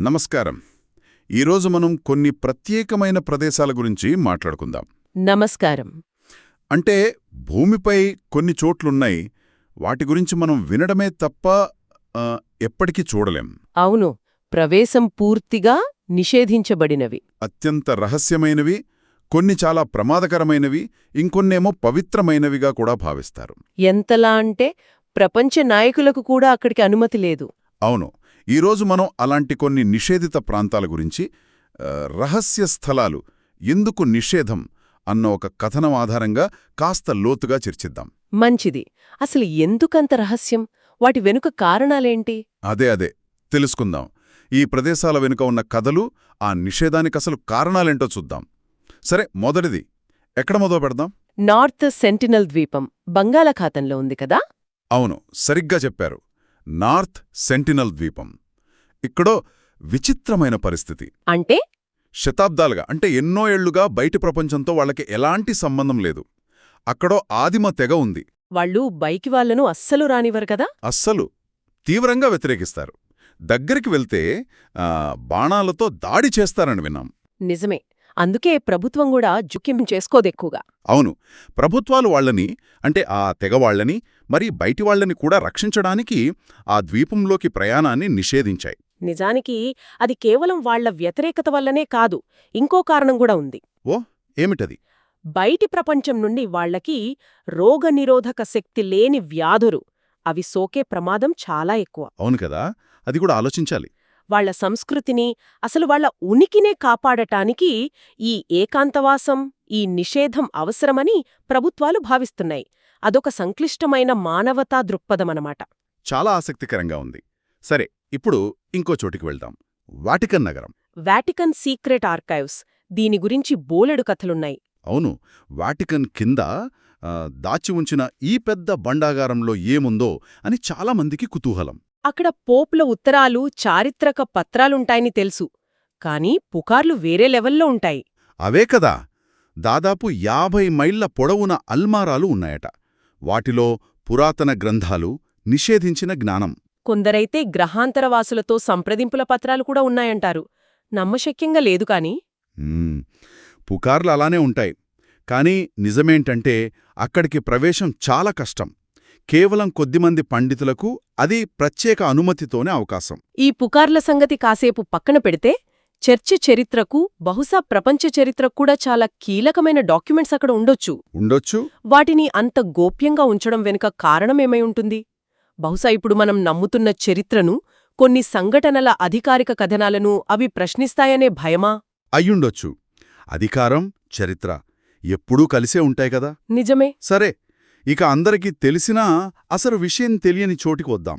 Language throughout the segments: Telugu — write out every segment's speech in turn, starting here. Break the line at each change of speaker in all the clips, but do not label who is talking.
నమస్కారం. ఈరోజు మనం కొన్ని ప్రత్యేకమైన ప్రదేశాల గురించి మాట్లాడుకుందాం.
నమస్కారం.
అంటే భూమిపై కొన్ని చోట్లున్నాయి. వాటి గురించి మనం వినడమే తప్ప ఆ, ఎప్పటికీ చూడలేం.
అవును. ప్రవేశం పూర్తిగా నిషేధించబడినవి.
అత్యంత రహస్యమైనవి కొన్ని చాలా ప్రమాదకరమైనవి ఇంకొన్నేమో పవిత్రమైనవిగా కూడా భావిస్తారు.
ఎంతలా అంటే ప్రపంచ నాయకులకు కూడా అక్కడికి అనుమతి లేదు.
అవును. ఈరోజు మనం అలాంటి కొన్ని నిషేధిత ప్రాంతాల గురించి రహస్య స్థలాలు ఎందుకు నిషేధం అన్న ఒక కథనం ఆధారంగా కాస్త లోతుగా చర్చిద్దాం.
మంచిది. అసలు ఎందుకంత రహస్యం? వాటి వెనుక కారణాలేంటి?
అదే అదే. తెలుసుకుందాం. ఈ ప్రదేశాల వెనుక ఉన్న కథలు ఆ నిషేధానికి అసలు కారణాలేంటో చూద్దాం. సరే మొదటిది. ఎక్కడ మొదలు పెడదాం?
నార్త్ సెంటినల్ ద్వీపం బంగాళాఖాతంలో ఉంది కదా?
అవును. సరిగ్గా చెప్పారు. నార్త్ సెంటినల్ ద్వీపం. ఇక్కడో విచిత్రమైన పరిస్థితి.
అంటే?
శతాబ్దాలుగా అంటే ఎన్నో ఏళ్ళుగా బయటి ప్రపంచంతో వాళ్ళకి ఎలాంటి సంబంధం లేదు. అక్కడో ఆదిమ తెగ ఉంది.
వాళ్ళు బైకి వాళ్ళను అస్సలు రానివ్వరు కదా?
అస్సలు. తీవ్రంగా వ్యతిరేకిస్తారు. దగ్గరికి వెళ్తే బాణాలతో దాడి చేస్తారని విన్నాం.
నిజమే. అందుకే ప్రభుత్వం కూడా జుక్యం చేసుకోదెక్కువగా
అవును. ప్రభుత్వాలు వాళ్ళని అంటే ఆ తెగ వాళ్ళని మరి బయటి వాళ్ళని కూడా రక్షించడానికి ఆ ద్వీపంలోకి ప్రయాణాన్ని నిషేధించాయి.
నిజానికి అది కేవలం వాళ్ళ వ్యతిరేకత వల్లనే కాదు ఇంకో కారణం కూడా ఉంది.
ఓ ఏమిటది?
బయటి ప్రపంచం నుండి వాళ్ళకి రోగనిరోధక శక్తి లేని వ్యాధులు అవి సోకే ప్రమాదం చాలా ఎక్కువ.
అవును కదా అది కూడా ఆలోచించాలి.
వాళ్ళ సంస్కృతిని అసలు వాళ్ళ ఉనికినే కాపాడటానికి ఈ ఏకాంతవాసం ఈ నిషేధం అవసరమని ప్రభుత్వాలు భావిస్తున్నాయి. అదొక సంక్లిష్టమైన మానవతా దృక్పథమనమాట.
చాలా ఆసక్తికరంగా ఉంది. సరే ఇప్పుడు ఇంకో చోటికి వెళ్దాం. వాటికన్ నగరం.
Vatican secret archives. దీని గురించి బోలెడు కథలున్నాయి.
అవును. వాటికన్ కింద దాచి ఉంచిన ఈ పెద్ద బండాగారంలో ఏముందో అని చాలామందికి కుతూహలం.
అక్కడ పోప్ల ఉత్తరాలు చారిత్రక పత్రాలుంటాయని తెలుసు కానీ పుకార్లు వేరే లెవెల్లో ఉంటాయి.
అవే కదా! దాదాపు యాభై మైళ్ళ పొడవున అల్మారాలు ఉన్నాయట. వాటిలో పురాతన గ్రంథాలు నిషేధించిన జ్ఞానం.
కొందరైతే గ్రహాంతరవాసులతో సంప్రదింపుల పత్రాలు కూడా ఉన్నాయంటారు. నమ్మశక్యంగా లేదు కాని.
పుకార్లు అలానే ఉంటాయి. కానీ నిజమేంటంటే అక్కడికి ప్రవేశం చాలా కష్టం. కేవలం కొద్దిమంది పండితులకు అది ప్రత్యేక అనుమతితోనే అవకాశం.
ఈ పుకార్ల సంగతి కాసేపు పక్కన పెడితే చర్చ చరిత్రకు బహుశా ప్రపంచ చరిత్రకు కూడా చాలా కీలకమైన డాక్యుమెంట్స్ అక్కడ ఉండొచ్చు.
ఉండొచ్చు.
వాటిని అంత గోప్యంగా ఉంచడం వెనుక కారణమేమై ఉంటుంది? బహుశా ఇప్పుడు మనం నమ్ముతున్న చరిత్రను కొన్ని సంఘటనల అధికారిక కథనాలను అవి ప్రశ్నిస్తాయనే భయమా?
అయ్యుండొచ్చు. అధికారం చరిత్ర ఎప్పుడూ కలిసే ఉంటాయి కదా?
నిజమే.
సరే ఇక అందరికీ తెలిసినా అసలు విషయం తెలియని చోటికి వద్దాం.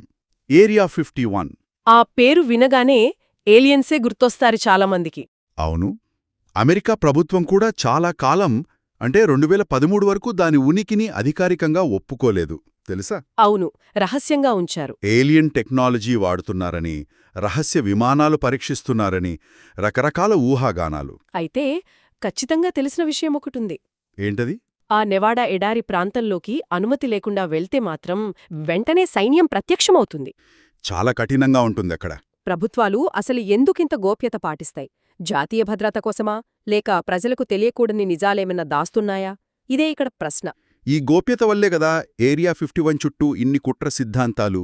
Area fifty one.
ఆ పేరు వినగానే ఏలియన్సే గుర్తొస్తారు చాలామందికి.
అవును. అమెరికా ప్రభుత్వం కూడా చాలా కాలం అంటే రెండు వేల పదమూడు వరకు దాని ఉనికిని అధికారికంగా ఒప్పుకోలేదు. తెలుసా?
అవును. రహస్యంగా ఉంచారు.
ఏలియన్ టెక్నాలజీ వాడుతున్నారని రహస్య విమానాలు పరీక్షిస్తున్నారని రకరకాల ఊహాగానాలు.
అయితే ఖచ్చితంగా తెలిసిన విషయం ఒకటుంది
ఏంటది?
ఆ నెవాడా ఎడారి ప్రాంతంలోకి అనుమతి లేకుండా వెళ్తే మాత్రం వెంటనే సైన్యం ప్రత్యక్షమవుతుంది.
చాలా కఠినంగా ఉంటుంది అక్కడ.
ప్రభుత్వాలు అసలు ఎందుకింత గోప్యత పాటిస్తాయి? జాతీయ భద్రత కోసమా? లేక ప్రజలకు తెలియకూడని నిజాలేమన్నా దాస్తున్నాయా? ఇదే ఇక్కడ ప్రశ్న.
ఈ గోప్యత వల్లే కదా ఏరియా ఫిఫ్టీ వన్ చుట్టూ ఇన్ని కుట్ర సిద్ధాంతాలు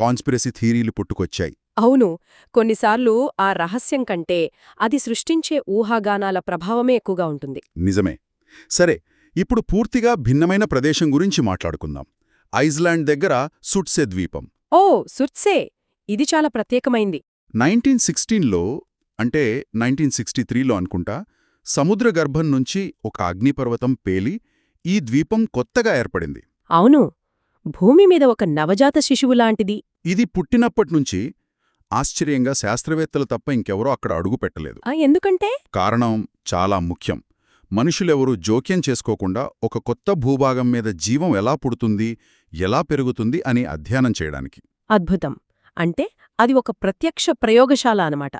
కాన్స్పిరసీ థీరీలు పుట్టుకొచ్చాయి.
అవును. కొన్నిసార్లు ఆ రహస్యం కంటే అది సృష్టించే ఊహాగానాల ప్రభావమే ఎక్కువగా ఉంటుంది.
నిజమే. సరే ఇప్పుడు పూర్తిగా భిన్నమైన ప్రదేశం గురించి మాట్లాడుకుందాం. ఐస్లాండ్ దగ్గర సుట్సే ద్వీపం.
ఓ సుర్త్సే ఇది చాలా ప్రత్యేకమైంది.
నైన్టీన్ సిక్స్టీన్లో అంటే నైన్టీన్ సిక్స్టీ త్రీలో అనుకుంటా సముద్ర గర్భం నుంచి ఒక అగ్నిపర్వతం పేలి ఈ ద్వీపం కొత్తగా ఏర్పడింది.
అవును. భూమి మీద ఒక నవజాత శిశువులాంటిది
ఇది పుట్టినప్పట్నుంచి ఆశ్చర్యంగా శాస్త్రవేత్తలు తప్ప ఇంకెవరూ అక్కడ అడుగు పెట్టలేదు
ఆ ఎందుకంటే?
కారణం చాలా ముఖ్యం. మనుషులెవరూ జోక్యం చేసుకోకుండా ఒక కొత్త భూభాగం మీద జీవం ఎలా పుడుతుంది ఎలా పెరుగుతుంది అని అధ్యయనం చేయడానికి.
అద్భుతం. అంటే అది ఒక ప్రత్యక్ష ప్రయోగశాల అనమాట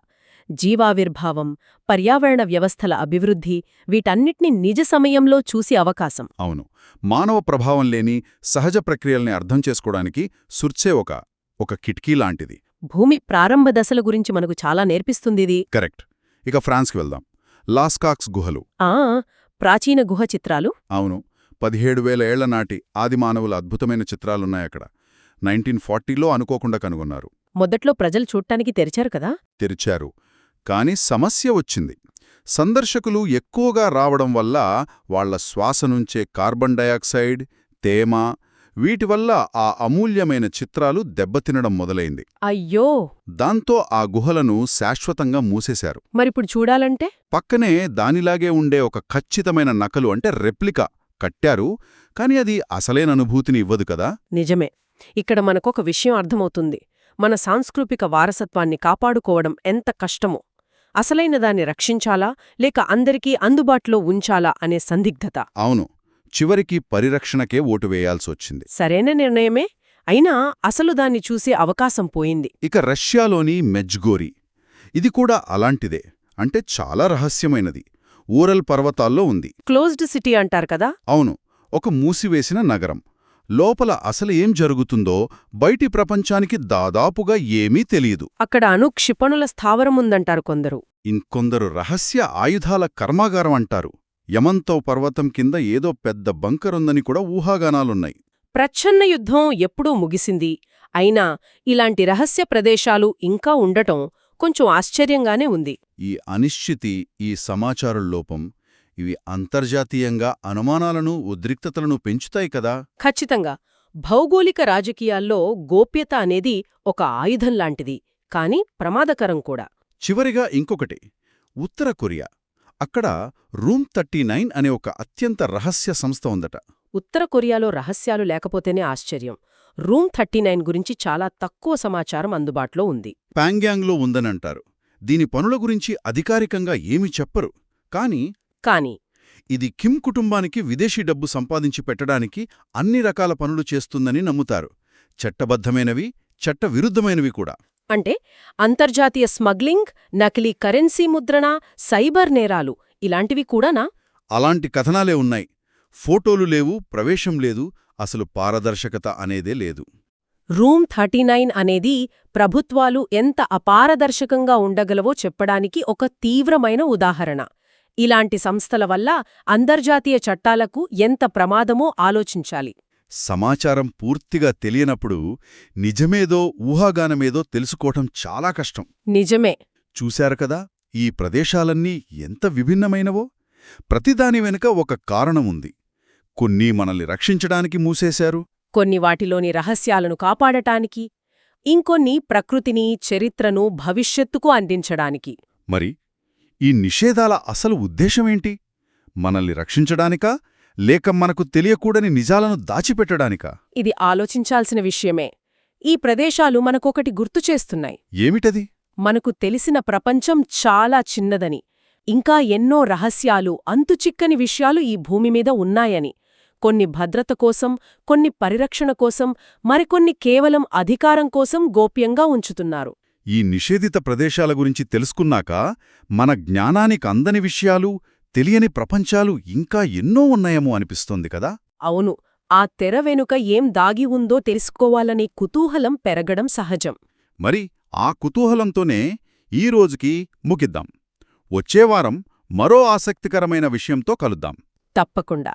జీవావిర్భావం పర్యావరణ వ్యవస్థల అభివృద్ధి వీటన్నిటినీ నిజ సమయంలో చూసి అవకాశం.
అవును. మానవ ప్రభావం లేని సహజ ప్రక్రియల్ని అర్థం చేసుకోవడానికి సుర్చే ఒక ఒక కిటికీ లాంటిది.
భూమి ప్రారంభ దశల గురించి మనకు చాలా నేర్పిస్తుందిది
కరెక్ట్. ఇక ఫ్రాన్స్కి వెళ్దాం. లాస్కాక్స్ గుహలు.
ఆ ప్రాచీన గుహ చిత్రాలు.
అవును. పదిహేడు వేల ఏళ్ళ నాటి ఆదిమానవుల అద్భుతమైన చిత్రాలున్నాయక్కడ నైన్టీన్ ఫార్టీలో అనుకోకుండా కనుగొన్నారు.
మొదట్లో ప్రజలు చూడటానికి తెరిచారు కదా?
తెరిచారు. కాని సమస్య వచ్చింది. సందర్శకులు ఎక్కువగా రావడం వల్ల వాళ్ళ శ్వాస నుంచే కార్బన్ డయాక్సైడ్ తేమ వీటి వల్ల ఆ అమూల్యమైన చిత్రాలు దెబ్బతినడం మొదలైంది.
అయ్యో!
దాంతో ఆ గుహలను శాశ్వతంగా మూసేశారు.
మరిప్పుడు చూడాలంటే?
పక్కనే దానిలాగే ఉండే ఒక ఖచ్చితమైన నకలు అంటే రెప్లికా కట్టారు కాని అది అసలైన అనుభూతిని ఇవ్వదు కదా?
నిజమే. ఇక్కడ మనకొక విషయం అర్థమవుతుంది. మన సాంస్కృతిక వారసత్వాన్ని కాపాడుకోవడం ఎంత కష్టమో. అసలైన దాన్ని రక్షించాలా లేక అందరికీ అందుబాటులో ఉంచాలా అనే సందిగ్ధత.
అవును. చివరికి పరిరక్షణకే ఓటు వేయాల్సొచ్చింది.
సరైన నిర్ణయమే? అయినా అసలు దాన్ని చూసే అవకాశం పోయింది.
ఇక రష్యాలోని మెజ్గోరి. ఇది కూడా అలాంటిదే. అంటే చాలా రహస్యమైనది. ఊరల్ పర్వతాల్లో ఉంది.
క్లోజ్డ్ సిటీ అంటారు కదా?
అవును. ఒక మూసివేసిన నగరం. లోపల అసలు ఏం జరుగుతుందో బయటి ప్రపంచానికి దాదాపుగా ఏమీ తెలియదు.
అక్కడ అణు క్షిపణుల స్థావరముందంటారు కొందరు.
ఇంకొందరు రహస్య ఆయుధాల కర్మాగారం అంటారు. యమంతో పర్వతం కింద ఏదో పెద్ద బంకరుందని కూడా ఊహాగానాలున్నాయి.
ప్రచ్ఛన్న యుద్ధం ఎప్పుడూ ముగిసింది. అయినా ఇలాంటి రహస్య ప్రదేశాలు ఇంకా ఉండటం కొంచెం ఆశ్చర్యంగానే ఉంది.
ఈ అనిశ్చితి ఈ సమాచారం లోపం ఇవి అంతర్జాతీయంగా అనుమానాలను ఉద్రిక్తతలను పెంచుతాయి కదా?
ఖచ్చితంగా. భౌగోళిక రాజకీయాల్లో గోప్యత అనేది ఒక ఆయుధం లాంటిది కాని ప్రమాదకరం కూడా.
చివరిగా ఇంకొకటి. ఉత్తర కొరియా. అక్కడ రూమ్ థర్టీ నైన్ అనే ఒక అత్యంత రహస్య సంస్థ ఉందట.
ఉత్తర కొరియాలో రహస్యాలు లేకపోతేనే ఆశ్చర్యం. రూమ్ థర్టీ నైన్ గురించి చాలా తక్కువ సమాచారం అందుబాటులో ఉంది.
ప్యాంగ్యాంగ్లో ఉందనంటారు. దీని పనుల గురించి అధికారికంగా ఏమీ చెప్పరు. కాని
కాని
ఇది కిమ్ కుటుంబానికి విదేశీ డబ్బు సంపాదించి పెట్టడానికి అన్ని రకాల పనులు చేస్తుందని నమ్ముతారు. చట్టబద్ధమైనవి చట్టవిరుద్ధమైనవి కూడా.
అంటే అంతర్జాతీయ స్మగ్లింగ్ నకిలీ కరెన్సీ ముద్రణ సైబర్ నేరాలు ఇలాంటివి కూడానా?
అలాంటి కథనాలే ఉన్నాయి. ఫోటోలు లేవు ప్రవేశం లేదు అసలు పారదర్శకత అనేదే లేదు.
రూమ్ థర్టీ నైన్ అనేది ప్రభుత్వాలు ఎంత అపారదర్శకంగా ఉండగలవో చెప్పడానికి ఒక తీవ్రమైన ఉదాహరణ. ఇలాంటి సంస్థల వల్ల అంతర్జాతీయ చట్టాలకు ఎంత ప్రమాదమో ఆలోచించాలి.
సమాచారం పూర్తిగా తెలియనప్పుడు నిజమేదో ఊహాగానమేదో తెలుసుకోవటం చాలా కష్టం.
నిజమే.
చూశారు కదా ఈ ప్రదేశాలన్నీ ఎంత విభిన్నమైనవో? ప్రతిదాని వెనుక ఒక కారణం ఉంది. కొన్ని మనల్ని రక్షించడానికి మూసేశారు.
కొన్ని వాటిలోని రహస్యాలను కాపాడటానికి ఇంకొన్ని ప్రకృతిని చరిత్రను భవిష్యత్తుకు అందించడానికి.
మరి ఈ నిషేధాల అసలు ఉద్దేశమేంటి? మనల్ని రక్షించడానికా? లేక మనకు తెలియకూడని నిజాలను దాచిపెట్టడానికా?
ఇది ఆలోచించాల్సిన విషయమే. ఈ ప్రదేశాలు మనకొకటి గుర్తు చేస్తున్నాయి.
ఏమిటది?
మనకు తెలిసిన ప్రపంచం చాలా చిన్నదని ఇంకా ఎన్నో రహస్యాలు అంతుచిక్కని విషయాలు ఈ భూమిమీద ఉన్నాయని కొన్ని భద్రత కోసం కొన్ని పరిరక్షణ కోసం మరికొన్ని కేవలం అధికారం కోసం గోప్యంగా ఉంచుతున్నారు.
ఈ నిషేధిత ప్రదేశాల గురించి తెలుసుకున్నాక మన జ్ఞానానికి అందని విషయాలు తెలియని ప్రపంచాలు ఇంకా ఎన్నో ఉన్నాయేమో అనిపిస్తోంది కదా?
అవును. ఆ తెర వెనుక ఏం దాగి ఉందో తెలుసుకోవాలనే కుతూహలం పెరగడం సహజం.
మరి ఆ కుతూహలంతోనే ఈ రోజుకి ముగిద్దాం. వచ్చేవారం మరో ఆసక్తికరమైన విషయంతో కలుద్దాం.
తప్పకుండా.